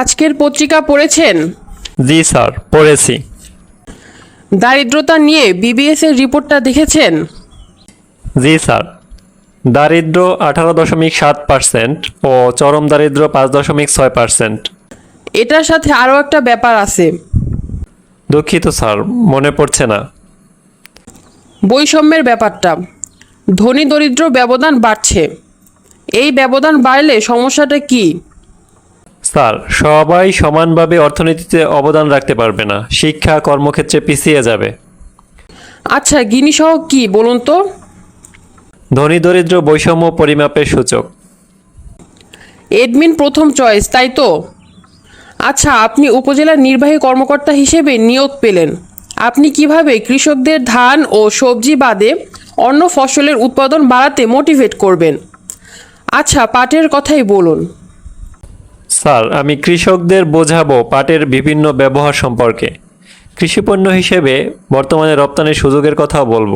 আজকের পত্রিকা পড়েছেন? জি স্যার পড়েছি। দারিদ্রতা নিয়ে বিবিএস এর রিপোর্টটা দেখেছেন? জি স্যার। দারিদ্র আঠারো দশমিক সাত পার্সেন্ট ও চরম দারিদ্র পাঁচ দশমিক ছয় পার্সেন্ট। এটার সাথে আরও একটা ব্যাপার আছে। দুঃখিত স্যার মনে পড়ছে না। বৈষম্যের ব্যাপারটা। ধনী দরিদ্র ব্যবধান বাড়ছে। এই ব্যবধান বাড়লে সমস্যাটা কি? স্যার সবাই সমানভাবে অর্থনীতিতে অবদান রাখতে পারবে না। শিক্ষা কর্মক্ষেত্রে পিছিয়ে যাবে। আচ্ছা গিনিসহ কি বলুন তো? ধনী দরিদ্র বৈষম্য পরিমাপের সূচক। এডমিন প্রথম চয়েস তাই তো? আচ্ছা আপনি উপজেলার নির্বাহী কর্মকর্তা হিসেবে নিয়োগ পেলেন। আপনি কীভাবে কৃষকদের ধান ও সবজি বাদে অন্য ফসলের উৎপাদন বাড়াতে মোটিভেট করবেন? আচ্ছা পাটের কথাই বলুন। স্যার, আমি কৃষকদের বোঝাবো পাটের বিভিন্ন ব্যবহার সম্পর্কে। কৃষিপণ্য হিসেবে বর্তমানে রপ্তানির সুযোগের কথাও বলব।